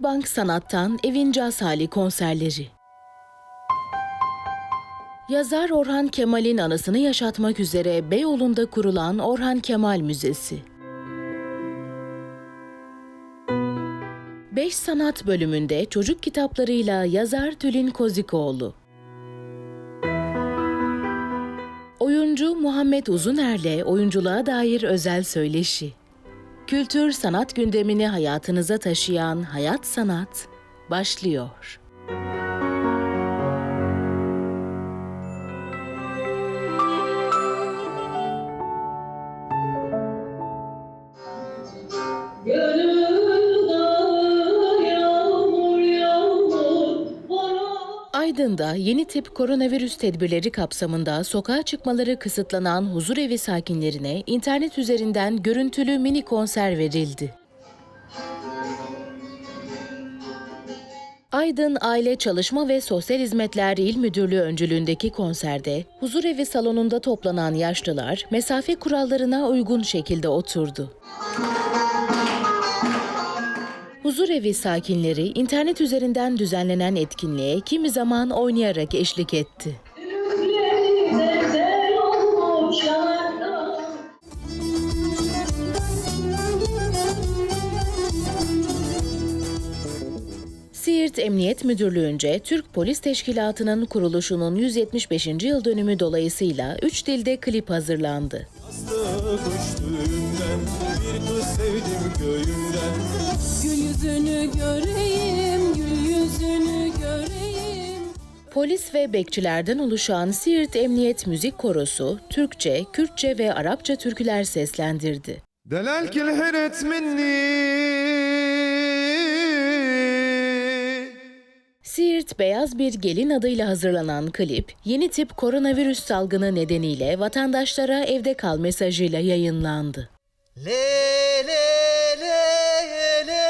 Akbank Sanat'tan Evin Caz Hali konserleri. Yazar Orhan Kemal'in anısını yaşatmak üzere Beyoğlu'nda kurulan Orhan Kemal Müzesi. 5 sanat bölümünde çocuk kitaplarıyla yazar Tülin Kozikoğlu. Oyuncu Muhammed Uzuner'le oyunculuğa dair özel söyleşi. Kültür sanat gündemini hayatınıza taşıyan Hayat Sanat başlıyor. Gönül Aydın'da yeni tip koronavirüs tedbirleri kapsamında sokağa çıkmaları kısıtlanan huzurevi sakinlerine internet üzerinden görüntülü mini konser verildi. Aydın Aile Çalışma ve Sosyal Hizmetler İl Müdürlüğü öncülüğündeki konserde huzurevi salonunda toplanan yaşlılar mesafe kurallarına uygun şekilde oturdu. Huzurevi sakinleri internet üzerinden düzenlenen etkinliğe kimi zaman oynayarak eşlik etti. Siirt Emniyet Müdürlüğü'nce Türk Polis Teşkilatı'nın kuruluşunun 175. yıl dönümü dolayısıyla 3 dilde klip hazırlandı. Bir kız sevdim köyümden Gül yüzünü göreyim, gül yüzünü göreyim. Polis ve bekçilerden oluşan Siirt Emniyet Müzik Korosu, Türkçe, Kürtçe ve Arapça türküler seslendirdi. Delal kil heret minni Siirt Beyaz Bir Gelin adıyla hazırlanan klip, yeni tip koronavirüs salgını nedeniyle vatandaşlara evde kal mesajıyla yayınlandı. Le le le le le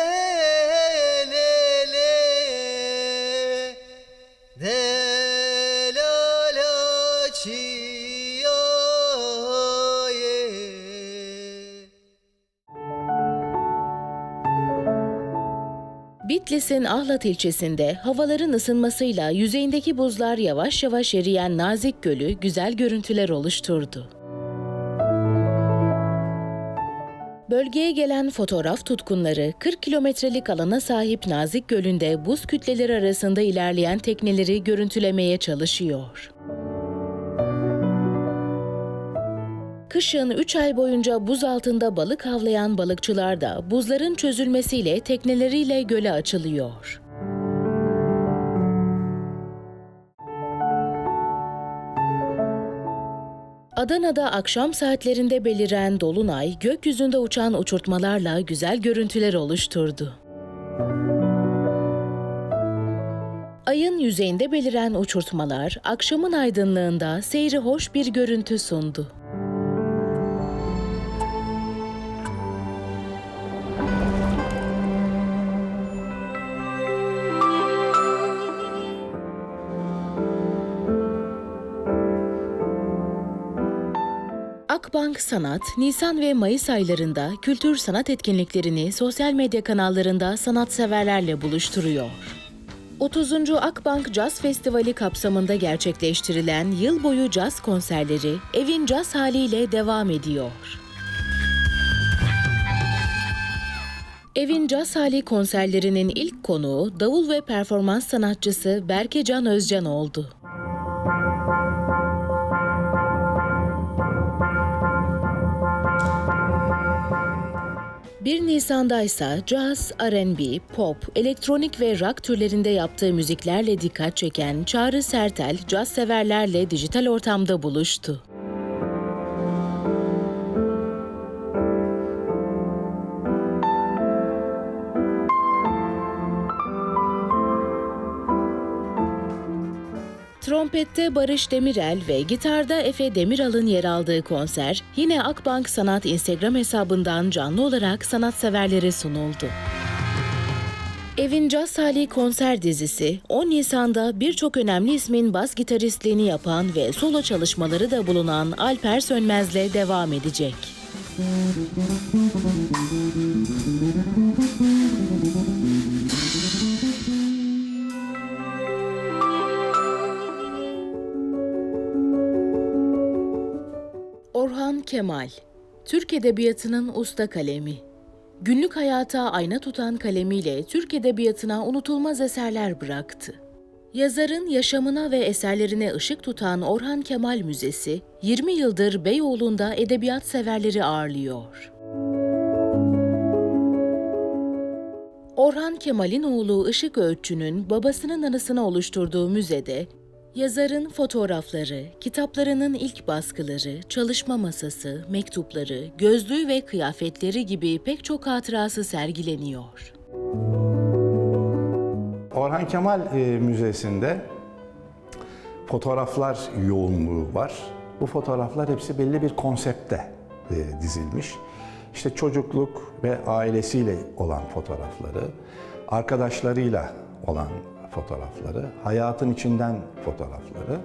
Bitlis'in Ahlat ilçesinde havaların ısınmasıyla yüzeyindeki buzlar yavaş yavaş eriyen Nazik Gölü güzel görüntüler oluşturdu. Bölgeye gelen fotoğraf tutkunları 40 kilometrelik alana sahip Nazik Gölü'nde buz kütleleri arasında ilerleyen tekneleri görüntülemeye çalışıyor. Kışın 3 ay boyunca buz altında balık avlayan balıkçılar da buzların çözülmesiyle tekneleriyle göle açılıyor. Adana'da akşam saatlerinde beliren dolunay gökyüzünde uçan uçurtmalarla güzel görüntüler oluşturdu. Ayın yüzeyinde beliren uçurtmalar akşamın aydınlığında seyri hoş bir görüntü sundu. Akbank Sanat, Nisan ve Mayıs aylarında kültür sanat etkinliklerini sosyal medya kanallarında sanatseverlerle buluşturuyor. 30. Akbank Caz Festivali kapsamında gerçekleştirilen yıl boyu caz konserleri evin caz haliyle devam ediyor. Evin Caz Hali konserlerinin ilk konuğu davul ve performans sanatçısı Berke Can Özcan oldu. 1 Nisan'da ise caz, R&B, pop, elektronik ve rock türlerinde yaptığı müziklerle dikkat çeken Çağrı Sertel, caz severlerle dijital ortamda buluştu. Trompette Barış Demirel ve gitarda Efe Demiral'ın yer aldığı konser yine Akbank Sanat Instagram hesabından canlı olarak sanatseverlere sunuldu. Evin Caz Hali konser dizisi 10 Nisan'da birçok önemli ismin bas gitaristliğini yapan ve solo çalışmaları da bulunan Alper Sönmez'le devam edecek. Kemal, Türk Edebiyatı'nın usta kalemi. Günlük hayata ayna tutan kalemiyle Türk Edebiyatı'na unutulmaz eserler bıraktı. Yazarın yaşamına ve eserlerine ışık tutan Orhan Kemal Müzesi, 20 yıldır Beyoğlu'nda edebiyat severleri ağırlıyor. Orhan Kemal'in oğlu Işık Öğütçü'nün babasının anısına oluşturduğu müzede, yazarın fotoğrafları, kitaplarının ilk baskıları, çalışma masası, mektupları, gözlüğü ve kıyafetleri gibi pek çok hatırası sergileniyor. Orhan Kemal e, Müzesi'nde fotoğraflar yoğunluğu var. Bu fotoğraflar hepsi belli bir konsepte e, dizilmiş. İşte çocukluk ve ailesiyle olan fotoğrafları, arkadaşlarıyla olan fotoğrafları, hayatın içinden fotoğrafları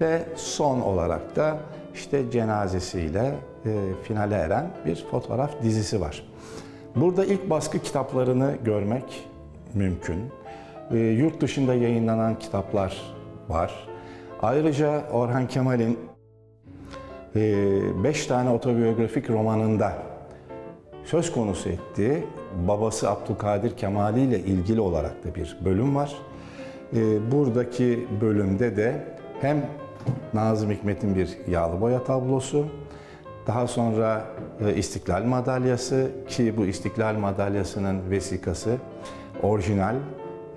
ve son olarak da işte cenazesiyle e, finale eren bir fotoğraf dizisi var. Burada ilk baskı kitaplarını görmek mümkün. E, yurt dışında yayınlanan kitaplar var. Ayrıca Orhan Kemal'in e, beş tane otobiyografik romanında söz konusu ettiği babası Abdülkadir Kemali ile ilgili olarak da bir bölüm var. E, buradaki bölümde de hem Nazım Hikmet'in bir yağlı boya tablosu, daha sonra e, İstiklal Madalyası ki bu İstiklal Madalyası'nın vesikası orijinal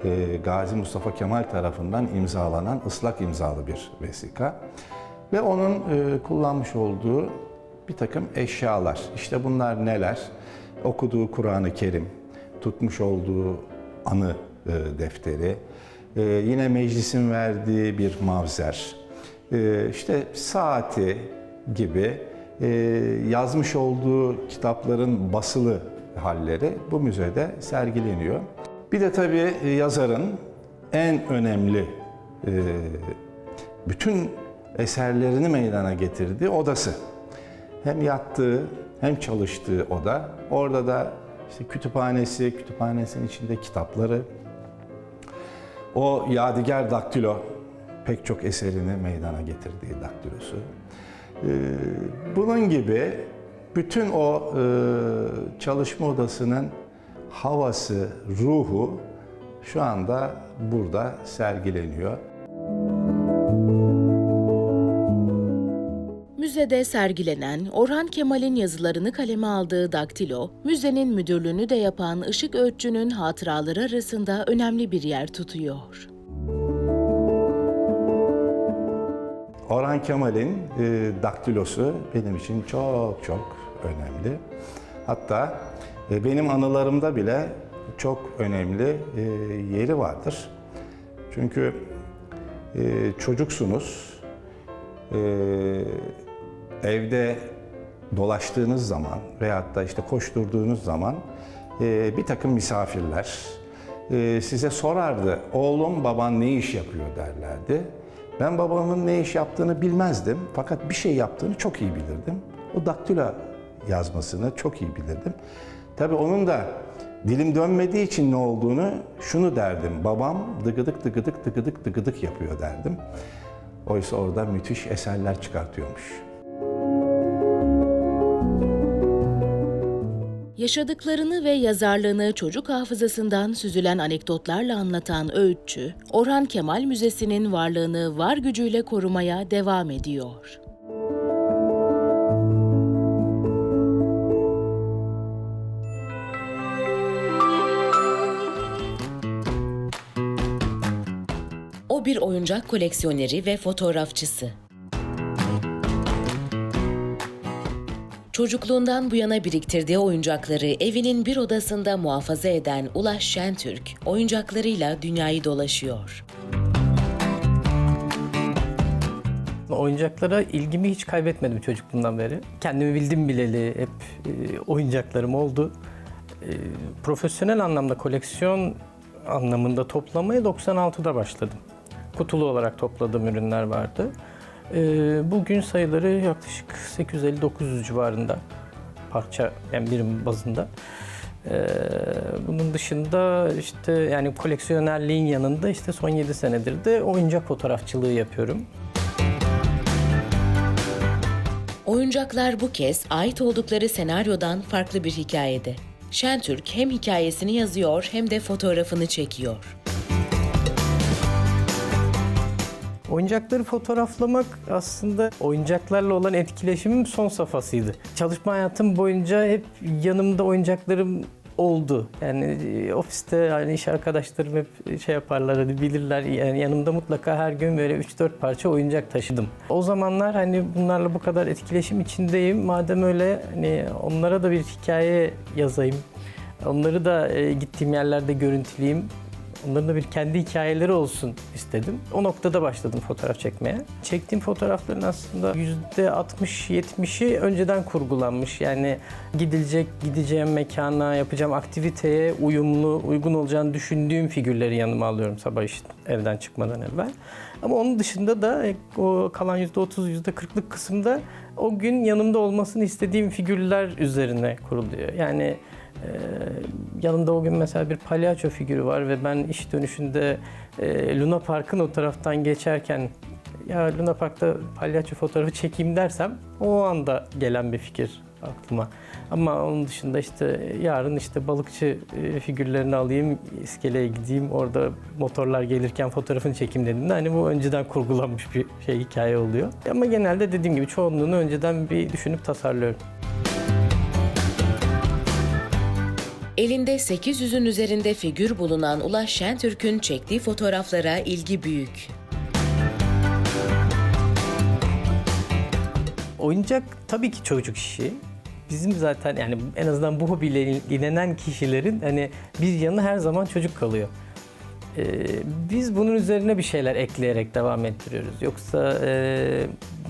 e, Gazi Mustafa Kemal tarafından imzalanan ıslak imzalı bir vesika. Ve onun e, kullanmış olduğu bir takım eşyalar. İşte bunlar neler? Okuduğu Kur'an-ı Kerim, tutmuş olduğu anı e, defteri, e, yine meclisin verdiği bir mavzer, e, işte saati gibi e, yazmış olduğu kitapların basılı halleri bu müzede sergileniyor. Bir de tabii e, yazarın en önemli e, bütün eserlerini meydana getirdiği odası. Hem yattığı hem çalıştığı oda. Orada da işte kütüphanesi, kütüphanesinin içinde kitapları. O yadigar daktilo pek çok eserini meydana getirdiği daktilosu. Ee, Bunun gibi bütün o e, çalışma odasının havası, ruhu şu anda burada sergileniyor. Müzede sergilenen Orhan Kemal'in yazılarını kaleme aldığı daktilo, müzenin müdürlüğünü de yapan Işık Öğütçü'nün hatıraları arasında önemli bir yer tutuyor. Orhan Kemal'in e, daktilosu benim için çok çok önemli. Hatta e, benim anılarımda bile çok önemli e, yeri vardır. Çünkü e, çocuksunuz, e, evde dolaştığınız zaman veyahut da işte koşturduğunuz zaman e, bir takım misafirler e, size sorardı. Oğlum baban ne iş yapıyor derlerdi. Ben babamın ne iş yaptığını bilmezdim fakat bir şey yaptığını çok iyi bilirdim. O daktilo yazmasını çok iyi bilirdim. Tabii onun da dilim dönmediği için ne olduğunu şunu derdim. Babam dıgıdık dıgıdık dıgıdık dıgıdık yapıyor derdim. Oysa orada müthiş eserler çıkartıyormuş. Yaşadıklarını ve yazarlığını çocuk hafızasından süzülen anekdotlarla anlatan öğütçü, Orhan Kemal Müzesi'nin varlığını var gücüyle korumaya devam ediyor. O bir oyuncak koleksiyoneri ve fotoğrafçısı. Çocukluğundan bu yana biriktirdiği oyuncakları evinin bir odasında muhafaza eden Ulaş Şentürk, oyuncaklarıyla dünyayı dolaşıyor. Oyuncaklara ilgimi hiç kaybetmedim çocukluğumdan beri. Kendimi bildim bileli hep e, oyuncaklarım oldu. E, profesyonel anlamda koleksiyon anlamında toplamaya 96'da başladım. Kutulu olarak topladığım ürünler vardı. E, bugün sayıları yaklaşık 850-900 civarında parça yani birim bazında. E, bunun dışında işte yani koleksiyonerliğin yanında işte son 7 senedir de oyuncak fotoğrafçılığı yapıyorum. Oyuncak Oyuncaklar bu kez ait oldukları senaryodan farklı bir hikayede. Şentürk hem hikayesini yazıyor hem de fotoğrafını çekiyor. Oyuncakları fotoğraflamak aslında oyuncaklarla olan etkileşimim son safhasıydı. Çalışma hayatım boyunca hep yanımda oyuncaklarım oldu. Yani e, ofiste yani iş arkadaşlarım hep şey yaparlar hani bilirler yani yanımda mutlaka her gün böyle 3-4 parça oyuncak taşıdım. O zamanlar hani bunlarla bu kadar etkileşim içindeyim. Madem öyle hani onlara da bir hikaye yazayım. Onları da e, gittiğim yerlerde görüntüleyeyim. Onların da bir kendi hikayeleri olsun istedim. O noktada başladım fotoğraf çekmeye. Çektiğim fotoğrafların aslında %60-70'i önceden kurgulanmış. Yani gidilecek, gideceğim mekana, yapacağım aktiviteye uyumlu, uygun olacağını düşündüğüm figürleri yanıma alıyorum sabah işte evden çıkmadan evvel. Ama onun dışında da e, o kalan %30, %40'lık kısımda o gün yanımda olmasını istediğim figürler üzerine kuruluyor. Yani ee, yanımda o gün mesela bir palyaço figürü var ve ben iş dönüşünde e, Luna Park'ın o taraftan geçerken ya Luna Park'ta palyaço fotoğrafı çekeyim dersem o anda gelen bir fikir aklıma. Ama onun dışında işte yarın işte balıkçı e, figürlerini alayım, iskeleye gideyim, orada motorlar gelirken fotoğrafını çekeyim dediğimde hani bu önceden kurgulanmış bir şey hikaye oluyor. Ama genelde dediğim gibi çoğunluğunu önceden bir düşünüp tasarlıyorum. Elinde 800'ün üzerinde figür bulunan Ulaş Şentürk'ün çektiği fotoğraflara ilgi büyük. Oyuncak tabii ki çocuk işi. Bizim zaten yani en azından bu hobiyle ilgilenen kişilerin hani bir yanı her zaman çocuk kalıyor. Ee, biz bunun üzerine bir şeyler ekleyerek devam ettiriyoruz. Yoksa e,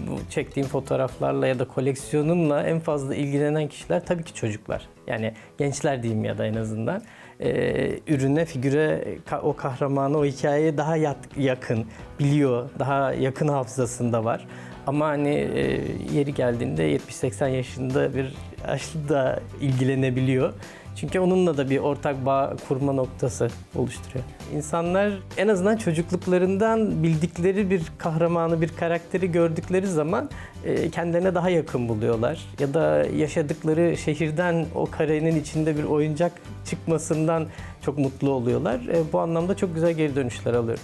bu çektiğim fotoğraflarla ya da koleksiyonumla en fazla ilgilenen kişiler tabii ki çocuklar. Yani gençler diyeyim ya da en azından. Ee, ürüne, figüre, o kahramana, o hikayeye daha yakın, biliyor, daha yakın hafızasında var. Ama hani e, yeri geldiğinde 70-80 yaşında bir yaşlı da ilgilenebiliyor. Çünkü onunla da bir ortak bağ kurma noktası oluşturuyor. İnsanlar en azından çocukluklarından bildikleri bir kahramanı, bir karakteri gördükleri zaman e, kendilerine daha yakın buluyorlar. Ya da yaşadıkları şehirden o karenin içinde bir oyuncak çıkmasından çok mutlu oluyorlar. E, bu anlamda çok güzel geri dönüşler alıyorum.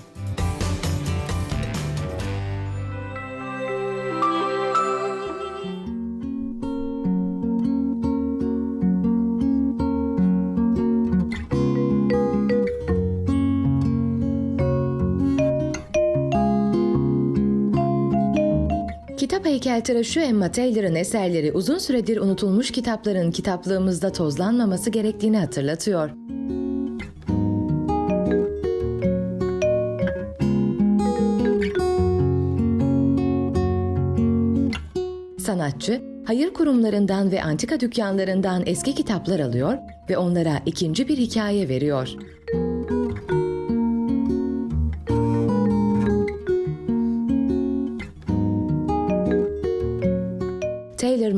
Heykeltıraşı Emma Taylor'ın eserleri uzun süredir unutulmuş kitapların kitaplığımızda tozlanmaması gerektiğini hatırlatıyor. Sanatçı, hayır kurumlarından ve antika dükkanlarından eski kitaplar alıyor ve onlara ikinci bir hikaye veriyor.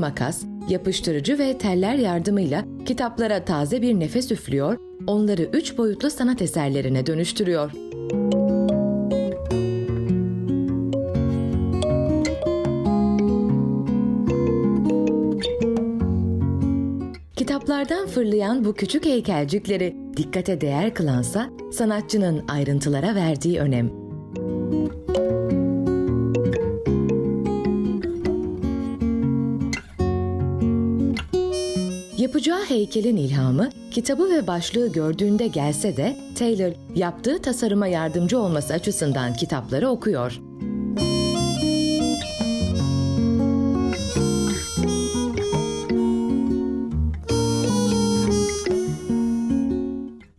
Makas, yapıştırıcı ve teller yardımıyla kitaplara taze bir nefes üflüyor, onları üç boyutlu sanat eserlerine dönüştürüyor. Kitaplardan fırlayan bu küçük heykelcikleri dikkate değer kılansa sanatçının ayrıntılara verdiği önem. Yapacağı heykelin ilhamı kitabı ve başlığı gördüğünde gelse de Taylor yaptığı tasarıma yardımcı olması açısından kitapları okuyor.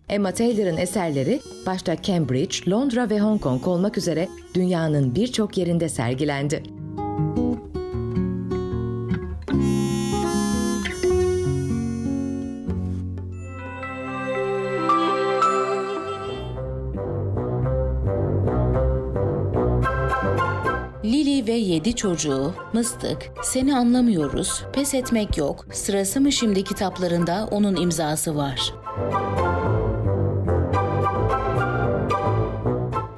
Emma Taylor'ın eserleri başta Cambridge, Londra ve Hong Kong olmak üzere dünyanın birçok yerinde sergilendi. Yedi çocuğu, Mıstık, Seni Anlamıyoruz, Pes Etmek Yok, Sırası mı Şimdi kitaplarında onun imzası var.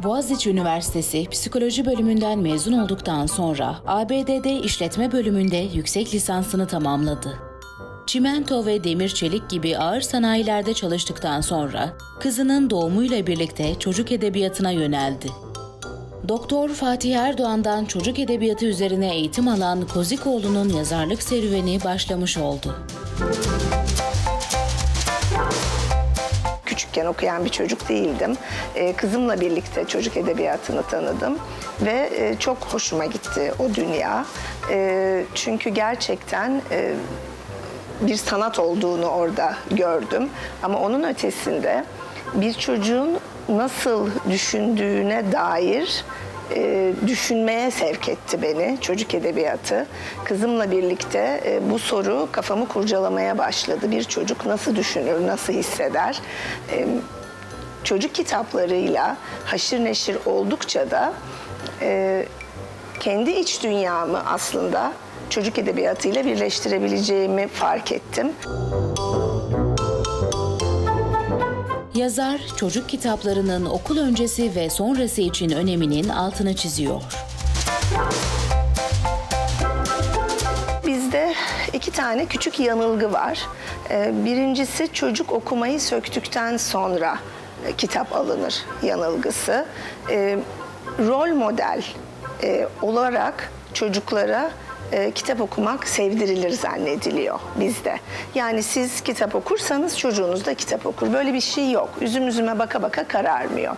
Boğaziçi Üniversitesi Psikoloji bölümünden mezun olduktan sonra ABD'de işletme bölümünde yüksek lisansını tamamladı. Çimento ve demir çelik gibi ağır sanayilerde çalıştıktan sonra kızının doğumuyla birlikte çocuk edebiyatına yöneldi. Doktor Fatih Erdoğan'dan çocuk edebiyatı üzerine eğitim alan Kozikoğlu'nun yazarlık serüveni başlamış oldu. Küçükken okuyan bir çocuk değildim. Ee, Kızımla birlikte çocuk edebiyatını tanıdım ve e, çok hoşuma gitti o dünya. Ee, Çünkü gerçekten e, bir sanat olduğunu orada gördüm. Ama onun ötesinde bir çocuğun nasıl düşündüğüne dair e, düşünmeye sevk etti beni çocuk edebiyatı. Kızımla birlikte e, bu soru kafamı kurcalamaya başladı. Bir çocuk nasıl düşünür, nasıl hisseder? E, çocuk kitaplarıyla haşır neşir oldukça da e, kendi iç dünyamı aslında çocuk edebiyatıyla birleştirebileceğimi fark ettim. Yazar, çocuk kitaplarının okul öncesi ve sonrası için öneminin altını çiziyor. Bizde iki tane küçük yanılgı var. Ee, Birincisi çocuk okumayı söktükten sonra e, kitap alınır yanılgısı. Ee, Rol model e, olarak çocuklara e, kitap okumak sevdirilir zannediliyor bizde. Yani siz kitap okursanız çocuğunuz da kitap okur. Böyle bir şey yok. Üzüm üzüme baka baka kararmıyor.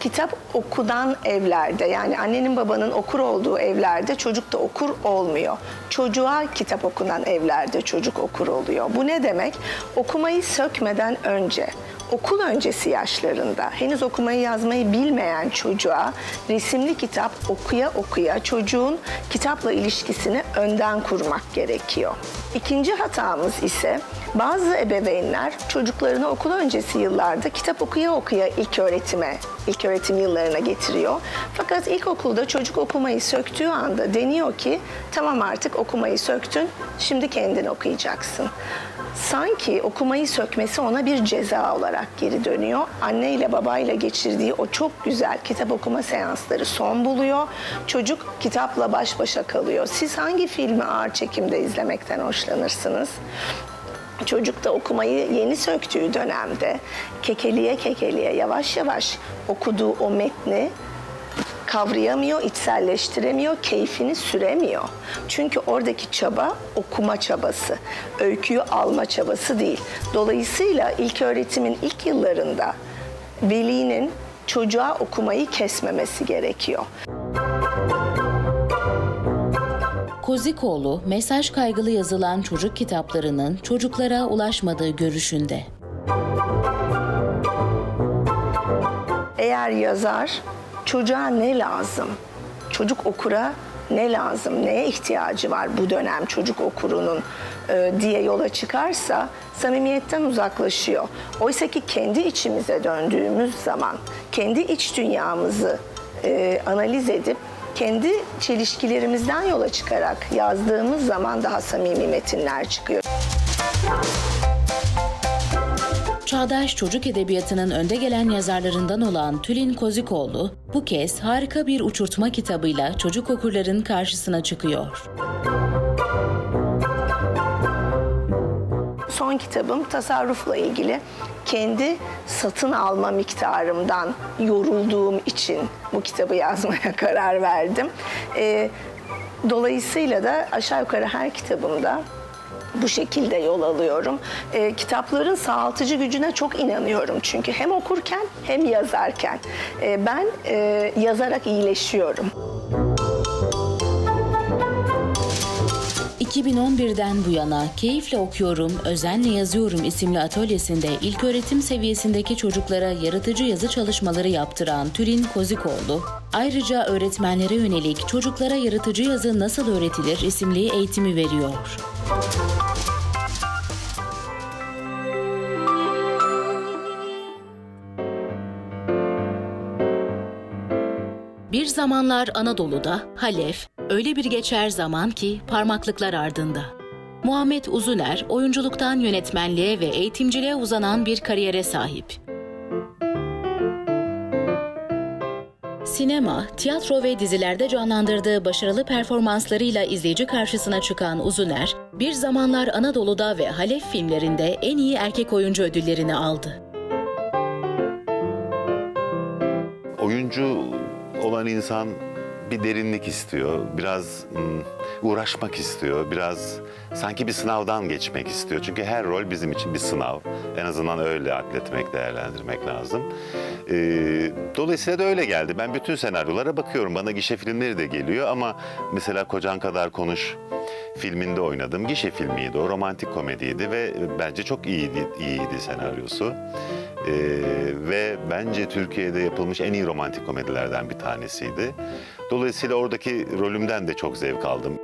Kitap okudan evlerde yani annenin babanın okur olduğu evlerde çocuk da okur olmuyor. Çocuğa kitap okunan evlerde çocuk okur oluyor. Bu ne demek? Okumayı sökmeden önce okul öncesi yaşlarında henüz okumayı yazmayı bilmeyen çocuğa resimli kitap okuya okuya çocuğun kitapla ilişkisini önden kurmak gerekiyor. İkinci hatamız ise bazı ebeveynler çocuklarını okul öncesi yıllarda kitap okuya okuya ilk öğretime, ilk öğretim yıllarına getiriyor. Fakat ilkokulda çocuk okumayı söktüğü anda deniyor ki tamam artık okumayı söktün, şimdi kendin okuyacaksın. Sanki okumayı sökmesi ona bir ceza olarak geri dönüyor. Anne ile babayla geçirdiği o çok güzel kitap okuma seansları son buluyor. Çocuk kitapla baş başa kalıyor. Siz hangi filmi ağır çekimde izlemekten hoşlanırsınız? Çocuk da okumayı yeni söktüğü dönemde kekeliye kekeliye yavaş yavaş okuduğu o metni kavrayamıyor, içselleştiremiyor, keyfini süremiyor. Çünkü oradaki çaba okuma çabası, öyküyü alma çabası değil. Dolayısıyla ilk öğretimin ilk yıllarında velinin çocuğa okumayı kesmemesi gerekiyor. Kozikoğlu, mesaj kaygılı yazılan çocuk kitaplarının çocuklara ulaşmadığı görüşünde. Eğer yazar çocuğa ne lazım? Çocuk okura ne lazım? Neye ihtiyacı var bu dönem çocuk okurunun e, diye yola çıkarsa samimiyetten uzaklaşıyor. Oysa ki kendi içimize döndüğümüz zaman kendi iç dünyamızı e, analiz edip kendi çelişkilerimizden yola çıkarak yazdığımız zaman daha samimi metinler çıkıyor. Çağdaş çocuk edebiyatının önde gelen yazarlarından olan Tülin Kozikoğlu, bu kez harika bir uçurtma kitabıyla çocuk okurların karşısına çıkıyor. Son kitabım tasarrufla ilgili. Kendi satın alma miktarımdan yorulduğum için bu kitabı yazmaya karar verdim. Ee, dolayısıyla da aşağı yukarı her kitabımda bu şekilde yol alıyorum. Ee, kitapların sağaltıcı gücüne çok inanıyorum çünkü hem okurken hem yazarken. Ee, ben e, yazarak iyileşiyorum. 2011'den bu yana Keyifle Okuyorum, Özenle Yazıyorum isimli atölyesinde ilköğretim seviyesindeki çocuklara yaratıcı yazı çalışmaları yaptıran Tülin Kozikoğlu, ayrıca öğretmenlere yönelik çocuklara yaratıcı yazı nasıl öğretilir isimli eğitimi veriyor. Bir zamanlar Anadolu'da Halef öyle bir geçer zaman ki parmaklıklar ardında. Muhammed Uzuner oyunculuktan yönetmenliğe ve eğitimciliğe uzanan bir kariyere sahip. Sinema, tiyatro ve dizilerde canlandırdığı başarılı performanslarıyla izleyici karşısına çıkan Uzuner, bir zamanlar Anadolu'da ve Halef filmlerinde en iyi erkek oyuncu ödüllerini aldı. oyuncu olan insan bir derinlik istiyor, biraz uğraşmak istiyor, biraz sanki bir sınavdan geçmek istiyor. Çünkü her rol bizim için bir sınav. En azından öyle akletmek, değerlendirmek lazım. Dolayısıyla da öyle geldi. Ben bütün senaryolara bakıyorum. Bana gişe filmleri de geliyor ama mesela Kocan Kadar Konuş filminde oynadım. Gişe filmiydi o, romantik komediydi ve bence çok iyiydi, iyiydi senaryosu. Ee, ve bence Türkiye'de yapılmış en iyi romantik komedilerden bir tanesiydi. Dolayısıyla oradaki rolümden de çok zevk aldım.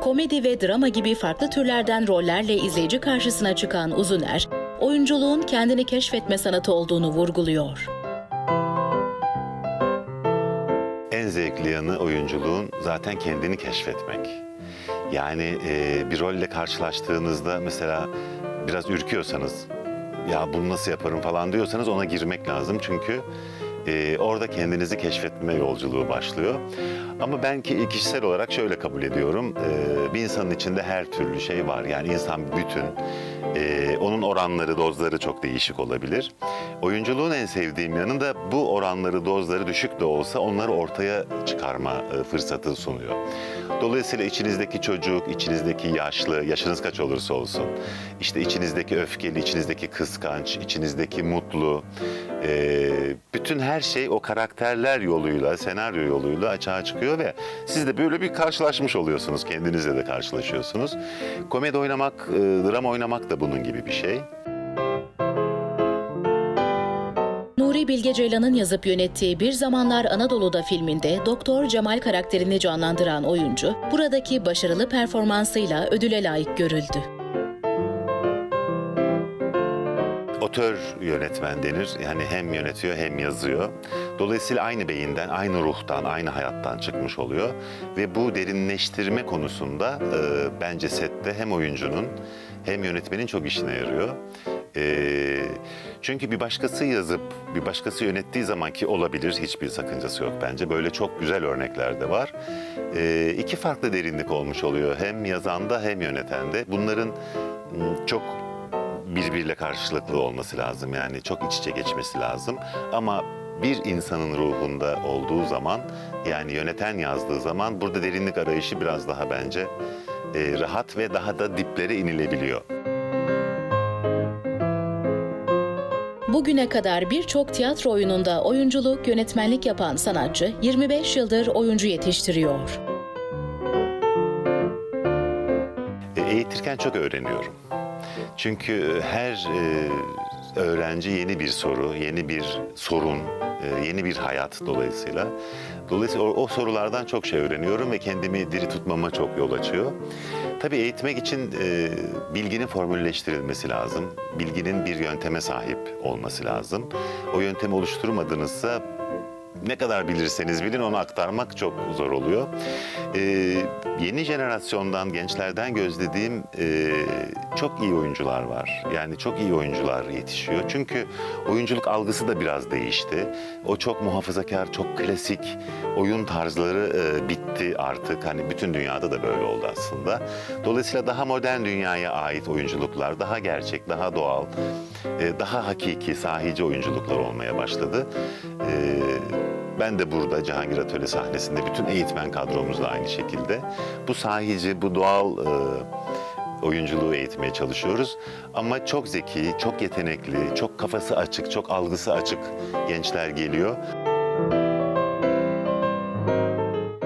Komedi ve drama gibi farklı türlerden rollerle izleyici karşısına çıkan Uzuner, oyunculuğun kendini keşfetme sanatı olduğunu vurguluyor. Zevkli yanı oyunculuğun zaten kendini keşfetmek. Yani e, bir rolle karşılaştığınızda mesela biraz ürküyorsanız ya bunu nasıl yaparım falan diyorsanız ona girmek lazım. Çünkü e, orada kendinizi keşfetme yolculuğu başlıyor. Ama ben ki kişisel olarak şöyle kabul ediyorum. E, bir insanın içinde her türlü şey var. Yani insan bütün. E, onun oranları, dozları çok değişik olabilir. Oyunculuğun en sevdiğim yanı da bu oranları, dozları düşük de olsa onları ortaya çıkarma e, fırsatı sunuyor. Dolayısıyla içinizdeki çocuk, içinizdeki yaşlı, yaşınız kaç olursa olsun, işte içinizdeki öfkeli, içinizdeki kıskanç, içinizdeki mutlu, e, bütün her şey o karakterler yoluyla, senaryo yoluyla açığa çıkıyor ve siz de böyle bir karşılaşmış oluyorsunuz, kendinizle de karşılaşıyorsunuz. Komedi oynamak, e, drama oynamak da bunun gibi bir şey. Bilge Ceylan'ın yazıp yönettiği Bir Zamanlar Anadolu'da filminde Doktor Cemal karakterini canlandıran oyuncu, buradaki başarılı performansıyla ödüle layık görüldü. Otör yönetmen denir. Yani hem yönetiyor hem yazıyor. Dolayısıyla aynı beyinden, aynı ruhtan, aynı hayattan çıkmış oluyor. Ve bu derinleştirme konusunda e, bence sette hem oyuncunun hem yönetmenin çok işine yarıyor. E, çünkü bir başkası yazıp bir başkası yönettiği zaman ki olabilir hiçbir sakıncası yok bence. Böyle çok güzel örnekler de var. E, iki farklı derinlik olmuş oluyor hem yazanda hem yönetende. Bunların m, çok birbiriyle karşılıklı olması lazım. Yani çok iç içe geçmesi lazım. Ama bir insanın ruhunda olduğu zaman yani yöneten yazdığı zaman burada derinlik arayışı biraz daha bence e, rahat ve daha da diplere inilebiliyor. Bugüne kadar birçok tiyatro oyununda oyunculuk, yönetmenlik yapan sanatçı 25 yıldır oyuncu yetiştiriyor. E, eğitirken çok öğreniyorum. Çünkü her e, öğrenci yeni bir soru, yeni bir sorun, e, yeni bir hayat dolayısıyla. Dolayısıyla o sorulardan çok şey öğreniyorum ve kendimi diri tutmama çok yol açıyor. Tabii eğitmek için e, bilginin formülleştirilmesi lazım. Bilginin bir yönteme sahip olması lazım. O yöntemi oluşturmadığınızda ne kadar bilirseniz bilin onu aktarmak çok zor oluyor. Ee, yeni jenerasyondan, gençlerden gözlediğim e, çok iyi oyuncular var. Yani çok iyi oyuncular yetişiyor. Çünkü oyunculuk algısı da biraz değişti. O çok muhafazakar, çok klasik oyun tarzları e, bitti artık. Hani bütün dünyada da böyle oldu aslında. Dolayısıyla daha modern dünyaya ait oyunculuklar, daha gerçek, daha doğal, e, daha hakiki, sahici oyunculuklar olmaya başladı. E, ben de burada Cihangir Atölye sahnesinde bütün eğitmen kadromuzla aynı şekilde bu sahici, bu doğal e, oyunculuğu eğitmeye çalışıyoruz. Ama çok zeki, çok yetenekli, çok kafası açık, çok algısı açık gençler geliyor.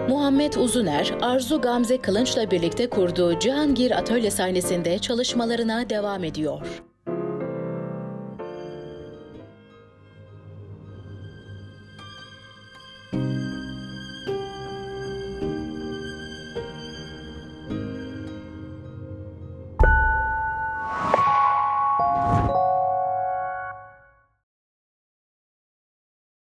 Muhammed Uzuner, Arzu Gamze Kılınç'la birlikte kurduğu Cihangir Atölye sahnesinde çalışmalarına devam ediyor.